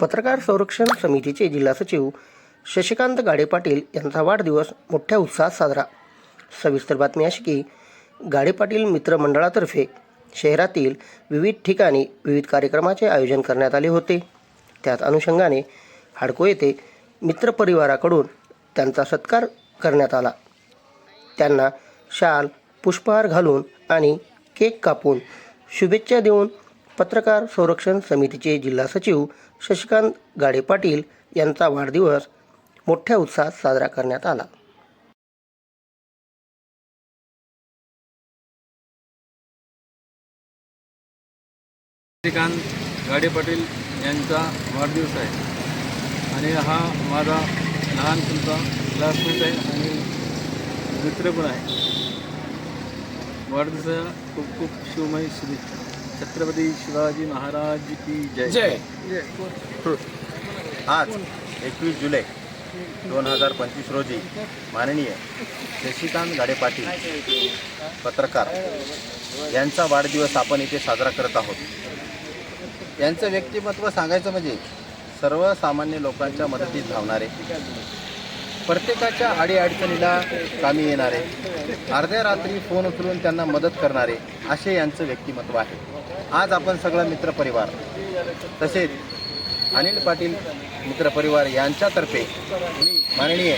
पत्रकार संरक्षण समितीचे जिल्हा सचिव शशिकांत गाडे पाटील यांचा वाढदिवस मोठ्या उत्साहात साजरा. सविस्तर बातमी अशी की गाडे पाटील मित्रमंडळातर्फे शहरातील विविध ठिकाणी विविध कार्यक्रमाचे आयोजन करण्यात आले होते. त्याच अनुषंगाने हाडको येथे मित्रपरिवाराकडून त्यांचा सत्कार करण्यात आला. त्यांना शाल पुष्पहार घालून आणि केक कापून शुभेच्छा देऊन पत्रकार संरक्षण समितीचे जिल्हा सचिव शशिकांत गाडे पाटील यांचा वाढदिवस मोठ्या उत्साहात साजरा करण्यात आला. श्रीकांत गाडे पाटील यांचा वाढदिवस आहे. आणि हा माझा लहान तुमचा क्लासमेट आहे आणि मित्र पण आहे. वाढदिवसा खूप खूप शिवमय शुभेच्छा. छत्रपती शिवाजी महाराज की जय. जय. आज एकवीस जुलै दोन हजार पंचवीस रोजी माननीय शशिकांत गाडे पाटील पत्रकार यांचा वाढदिवस आपण इथे साजरा करत आहोत. यांचं व्यक्तिमत्व सांगायचं म्हणजे सर्वसामान्य लोकांच्या मदतीत धावणारे प्रत्येकाच्या अडीअडचणीला कामी येणारे अर्ध्या रात्री फोन उचलून त्यांना मदत करणारे असे यांचं व्यक्तिमत्व आहे. आज आपण सगळा मित्रपरिवार तसेच अनिल पाटील मित्रपरिवार यांच्यातर्फे मी माननीय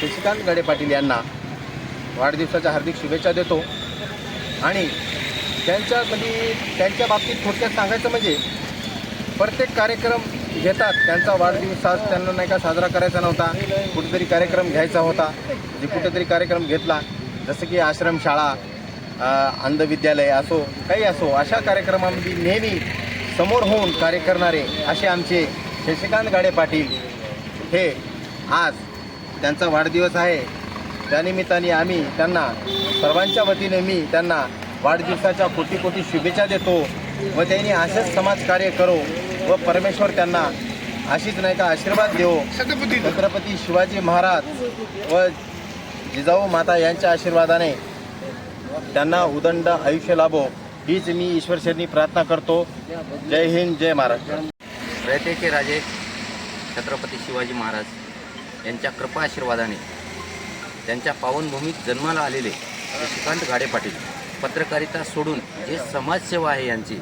शशिकांत गडे पाटील यांना वाढदिवसाच्या हार्दिक शुभेच्छा देतो. आणि त्यांच्या कधी त्यांच्या बाबतीत थोडक्यात सांगायचं म्हणजे प्रत्येक कार्यक्रम घेतात त्यांचा वाढदिवस आज त्यांना नाही का साजरा करायचा नव्हता. कुठेतरी कार्यक्रम घ्यायचा होता. जे कुठेतरी कार्यक्रम घेतला जसं की आश्रमशाळा अ, अंधविद्यालय असो काही असो अशा कार्यक्रमामध्ये नेहमी समोर होऊन कार्य करणारे असे आमचे शशिकांत गाडे पाटील हे आज त्यांचा वाढदिवस आहे. त्यानिमित्ताने आम्ही त्यांना सर्वांच्या वतीने मी त्यांना वाढदिवसाच्या कोटी कोटी शुभेच्छा देतो व त्यांनी असेच समाजकार्य करो व परमेश्वर त्यांना अशीच नाही का आशीर्वाद देवो छत्रपती शिवाजी महाराज व जिजाऊ माता यांच्या आशीर्वादाने त्यांना उदंड आयुष्य लाभो हीच मी ईश्वरशरणी प्रार्थना करतो. जय हिंद जय महाराष्ट्र. रयतेचे राजे छत्रपती शिवाजी महाराज यांच्या कृपा आशीर्वादाने त्यांच्या पावनभूमीत जन्माला आलेले शशिकांत गाडे पाटील पत्रकारिता सोडून जे समाजसेवा आहे यांची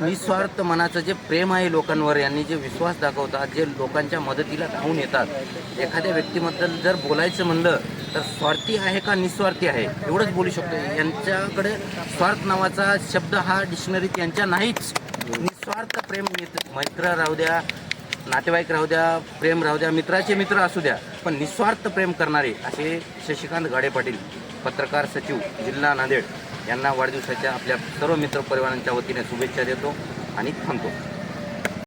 निस्वार्थ मनाचं जे प्रेम आहे लोकांवर यांनी जे विश्वास दाखवतात जे लोकांच्या मदतीला धावून येतात एखाद्या व्यक्तीबद्दल जर बोलायचं म्हणलं तर स्वार्थी आहे का निस्वार्थी आहे? एवढंच बोलू शकतो. यांच्याकडे स्वार्थ नावाचा शब्द हा डिक्शनरीत यांच्या नाहीच. निस्वार्थ प्रेम मित्र मैत्र राहू द्या नातेवाईक राहू द्या प्रेम राहू द्या मित्राचे मित्र असू द्या पण निस्वार्थ प्रेम करणारे असे शशिकांत गाडे पाटील पत्रकार सचिव जिल्हा नांदेड यांना वाढदिवसाच्या आपल्या सर्व मित्रपरिवारांच्या वतीने शुभेच्छा देतो आणि थांबतो.